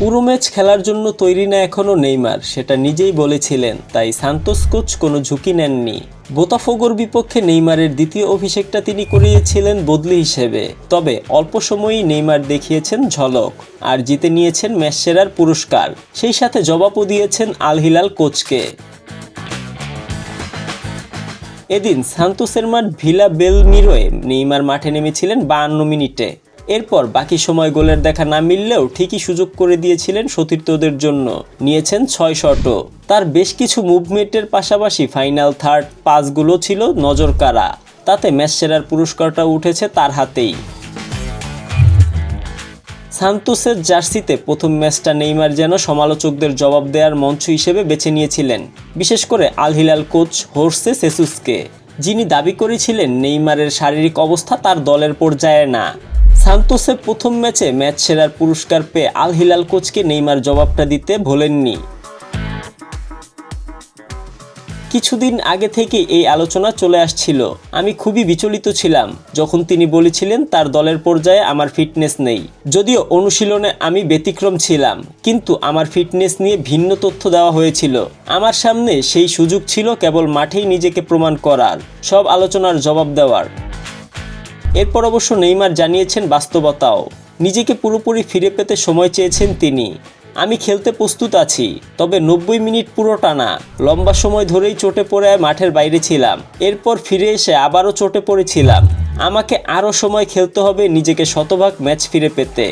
পুরো ম্যাচ খেলার জন্য তৈরি না এখনও নেইমার, সেটা নিজেই বলেছিলেন, তাই সান্তোস কোচ কোনো ঝুঁকি নেননি। বোতাফোগোর বিপক্ষে নেইমারের দ্বিতীয় অভিষেকটা তিনি করিয়েছিলেন বদলি হিসেবে, তবে অল্প সময়েই নেইমার দেখিয়েছেন ঝলক, আর জিতে নিয়েছেন ম্যাচ সেরার পুরস্কার, সেই সাথে জবাবও দিয়েছেন আল হিলাল কোচকে। এদিন সান্তোসের মাঠ ভিলা বেলমিরোয়ে নেইমার মাঠে নেমেছিলেন বাহান্ন মিনিটে। এরপর বাকি সময় গোলের দেখা না মিললেও ঠিকই সুযোগ করে দিয়েছিলেন সতীর্থদের জন্য। নিয়েছেন ছয় শটও। তার বেশ কিছু মুভমেন্টের পাশাপাশি ফাইনাল থার্ড পাসগুলো ছিল নজর কাড়া তাতে ম্যাচ সেরার পুরস্কারটা উঠেছে তার হাতেই। সান্তোসের জার্সিতে প্রথম ম্যাচটা নেইমার যেন সমালোচকদের জবাব দেওয়ার মঞ্চ হিসেবে বেছে নিয়েছিলেন। বিশেষ করে আল হিলাল কোচ হোর্সে সেসুসকে। যিনি দাবি করেছিলেন, নেইমারের শারীরিক অবস্থা তার দলের পর্যায়ে না। সান্তোসে প্রথম ম্যাচে ম্যাচ সেরার পুরস্কার পেয়ে আল হিলাল কোচকে নেইমার জবাবটা দিতে ভোলেননি। কিছুদিন আগে থেকে এই আলোচনা চলে আসছিল। আমি খুবই বিচলিত ছিলাম। যখন তিনি বলেছিলেন, তার দলের পর্যায়ে আমার ফিটনেস নেই। যদিও অনুশীলনে আমি ব্যতিক্রম ছিলাম, কিন্তু আমার ফিটনেস নিয়ে ভিন্ন তথ্য দেওয়া হয়েছিল। আমার সামনে সেই সুযোগ ছিল কেবল মাঠেই নিজেকে প্রমাণ করার, সব আলোচনার জবাব দেওয়ার। এরপর অবশ্য নেইমার জানিয়েছেন বাস্তবতাও। নিজেকে পুরোপুরি ফিরে পেতে সময় চেয়েছেন তিনি। আমি খেলতে প্রস্তুত আছি, তবে নব্বই মিনিট পুরো টানা। লম্বা সময় ধরেই চোটে পড়ে মাঠের বাইরে ছিলাম। এরপর ফিরে এসে আবারও চোটে পড়েছিলাম। আমাকে আরও সময় খেলতে হবে নিজেকে শতভাগ ম্যাচ ফিরে পেতে।